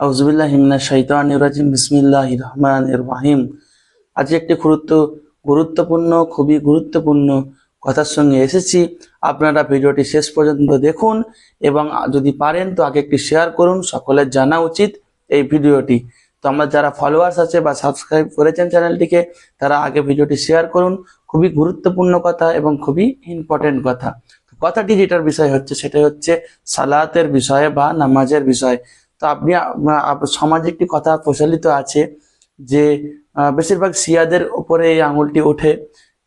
আউজুবিল্লাহ হিমনা শৈতান রাজিম বিসমিল্লাহ রহমান রাহিম। আজ একটি গুরুত্ব গুরুত্বপূর্ণ, খুবই গুরুত্বপূর্ণ কথার সঙ্গে এসেছি। আপনারা ভিডিওটি শেষ পর্যন্ত দেখুন এবং যদি পারেন তো আগে একটি শেয়ার করুন, সকলের জানা উচিত এই ভিডিওটি। তো আমরা যারা ফলোয়ার্স আছে বা সাবস্ক্রাইব করেছেন চ্যানেলটিকে তারা আগে ভিডিওটি শেয়ার করুন। খুবই গুরুত্বপূর্ণ কথা এবং খুবই ইম্পর্টেন্ট কথা। কথাটি যেটার বিষয় হচ্ছে সেটা হচ্ছে সালাতের বিষয়ে বা নামাজের বিষয়। তো আপনি আপ- আপ- সমাজে একটি কথা প্রচলিত আছে যে বেশিরভাগ শিয়াদের উপরে এই আঙুলটি ওঠে।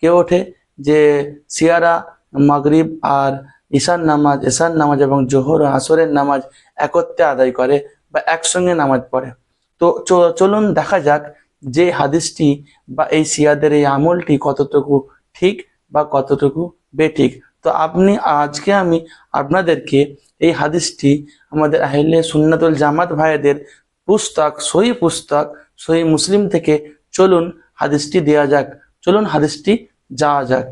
কে ওঠে? যে শিয়ারা মাগরিব আর ঈশান নামাজ ঈশান নামাজ এবং জোহর আসরের নামাজ একত্রে আদায় করে বা একসঙ্গে নামাজ পড়ে। তো চলুন দেখা যাক যে হাদিসটি বা এই শিয়াদের এই আমলটি কতটুকু ঠিক বা কতটুকু বেঠিক। তো আপনি আজকে আমি আপনাদেরকে এই হাদিসটি আমাদের আহলে সুন্নাতুল জামাত ভাইদের পুস্তক, সহি পুস্তক, সহি মুসলিম থেকে চলুন হাদিসটি দেওয়া যাক। চলুন হাদিসটি যাওয়া যাক।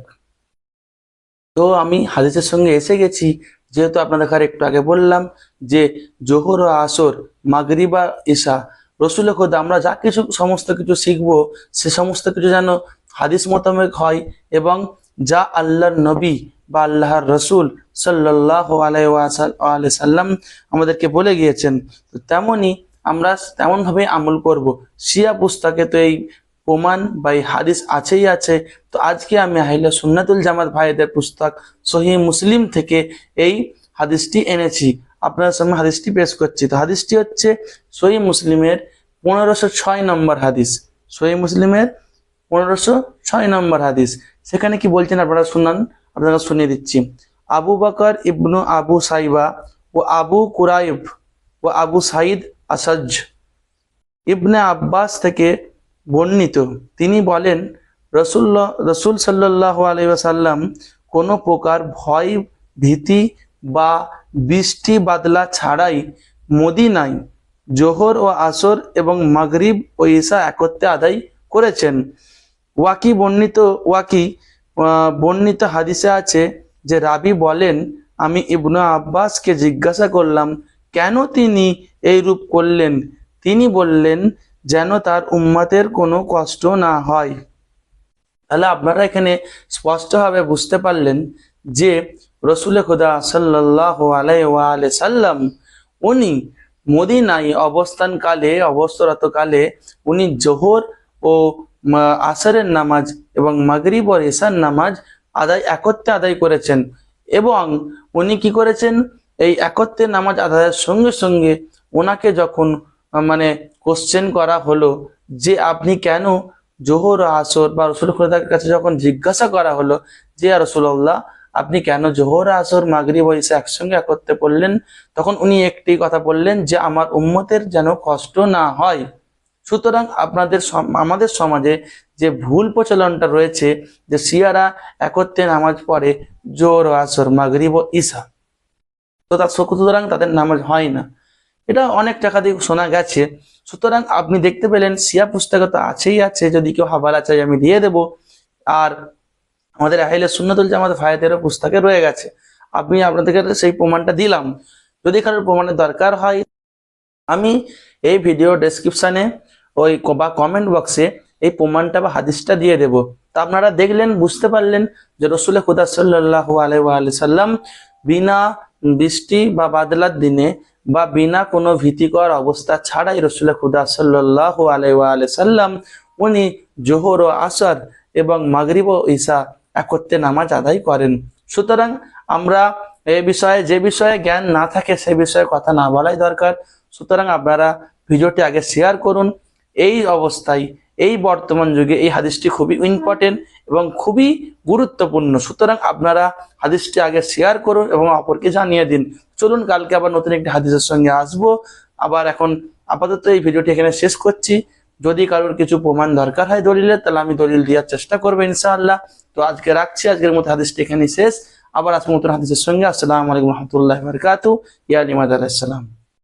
তো আমি হাদিসের সঙ্গে এসে গেছি, যেহেতু আপনাদের কাছে একটু আগে বললাম যে জোহর ও আসর, মাগরিবা ঈশা রসুল খোদ আমরা যা কিছু সমস্ত কিছু শিখব, সে সমস্ত কিছু যেন হাদিস মোতাবেক হয় এবং যা আল্লাহর নবী বা আল্লাহর রসুল সাল্লাহ আলাই সাল্লাম আমাদেরকে বলে গিয়েছেন, তো তেমনই আমরা তেমনভাবে আমল করব। শিয়া পুস্তকে তো এই প্রমাণ বা এই হাদিস আছেই আছে। তো আজকে আমি আহিলা সুন্নাতুল জামাত ভাইদের পুস্তক সহি মুসলিম থেকে এই হাদিসটি এনেছি। আপনার সামনে হাদিসটি পেশ করছি। তো হাদিসটি হচ্ছে সহি মুসলিমের পনেরোশো ছয় নম্বর হাদিস। সহি মুসলিমের পনেরোশো ছয় নম্বর হাদিস। সেখানে কি বলছেন আপনারা শুনান আপনারা শুনিয়ে দিচ্ছি। আবু বকর ইবনু আবু সাইবা ও আবু কুরাইব ও আবু সাইদ আসাজ ইবনে আব্বাস থেকে বর্ণিত। তিনি বলেন রসুল্লাহ রসুল সাল্লাহ আলাইসাল্লাম কোনো প্রকার ভয়, ভীতি বা বৃষ্টি বাদলা ছাড়াই মদিনায় জোহর ও আসর এবং মাগরিব ও ঈশা একত্রে আদায় করেছেন। ওয়াকি বর্ণিত ওয়াকি বর্ণিত হাদিসে আছে যে রাবি বলেন, আমি ইবনু আব্বাসকে জিজ্ঞাসা করলাম, কেন তিনি এই রূপ করলেন? তিনি বললেন, যেন তার উম্মাতের কোনো কষ্ট না হয়। তাহলে আপনারা এখানে স্পষ্টভাবে বুঝতে পারলেন যে রসুল খুদা সাল্লাহ আলাই সাল্লাম, উনি মদিনায় অবস্থানকালে অবস্থারত কালে উনি জোহর ও আসরের নামাজ এবং মাগরিব ও এশার নামাজ আদায় একত্রে আদায় করেছেন এবং উনি কি করেছেন? এই একত্রে নামাজ আদায়ের সঙ্গে সঙ্গে ওনাকে যখন মানে কোশ্চেন করা হলো যে আপনি কেন জোহর, আসর বা রসুল খুদার কাছে যখন জিজ্ঞাসা করা হলো যে রসুল্লাহ আপনি কেন জোহর, আসর, মাগরিব ও ঈশা একসঙ্গে একত্রে পড়লেন? তখন উনি একটি কথা বললেন যে, আমার উম্মতের যেন কষ্ট না হয়। সুতরাং আপনাদের আমাদের সমাজে যে ভুল প্রচলনটা রয়েছে, যে শিয়ারা একত্রে নামাজ পড়ে, জোর, আসর, মাগরিব ও ঈশা তো তার সুতরাং তাদের নামাজ হয় না। এটা অনেক টাকা দিয়ে শোনা গেছে। সুতরাং আপনি দেখতে পেলেন, শিয়া পুস্তকে তো আছেই আছে, যদি কেউ হাবালা চাই আমি দিয়ে দেব। আর আমাদের আহিলে সুন্নতুল জামাত ভাইদেরও পুস্তকে রয়ে গেছে। আমি আপনাদেরকে সেই প্রমাণটা দিলাম। যদি কারোর প্রমাণের দরকার হয়, আমি এই ভিডিও ডেসক্রিপশনে ওই বা কমেন্ট বক্সে এই প্রমাণটা বা হাদিসটা দিয়ে দেব। তা আপনারা দেখলেন, বুঝতে পারলেন যে রসুল খুদা সাল্লাহ আলাই সাল্লাম বিনা বৃষ্টি বা বাদলার দিনে বা বিনা কোনো ভীতিকর অবস্থা ছাড়াই রসুল খুদা সাল্লাহ আলাই সাল্লাম উনি জোহর ও আসর এবং মাগরিব ঈশা একত্রে নামাজ আদায় করেন। সুতরাং আমরা এ বিষয়ে, যে বিষয়ে জ্ঞান না থাকে সে বিষয়ে কথা না বলাই দরকার। সুতরাং আপনারা ভিডিওটি আগে শেয়ার করুন। এই অবস্থায়, এই বর্তমান যুগে এই হাদিসটি খুবই ইম্পর্টেন্ট এবং খুবই গুরুত্বপূর্ণ। সুতরাং আপনারা হাদিসটি আগে শেয়ার করুন এবং অপরকে জানিয়ে দিন। চলুন, কালকে আবার নতুন একটি হাদিসের সঙ্গে আসব। আবার এখন আপাতত এই ভিডিওটি এখানে শেষ করছি। যদি কারোর কিছু প্রমাণ দরকার হয় দলিলের তাহলে আমি দলিল দেওয়ার চেষ্টা করব ইনশাআল্লাহ। তো আজকে রাখছি। আজকের মতো হাদিসটি এখানে শেষ। আবার আজকের মতন হাদিসের সঙ্গে আসসালামু আলাইকুম রহমতুল্লাহ বরকাতু ইয়া লিমাদ আলাইসালাম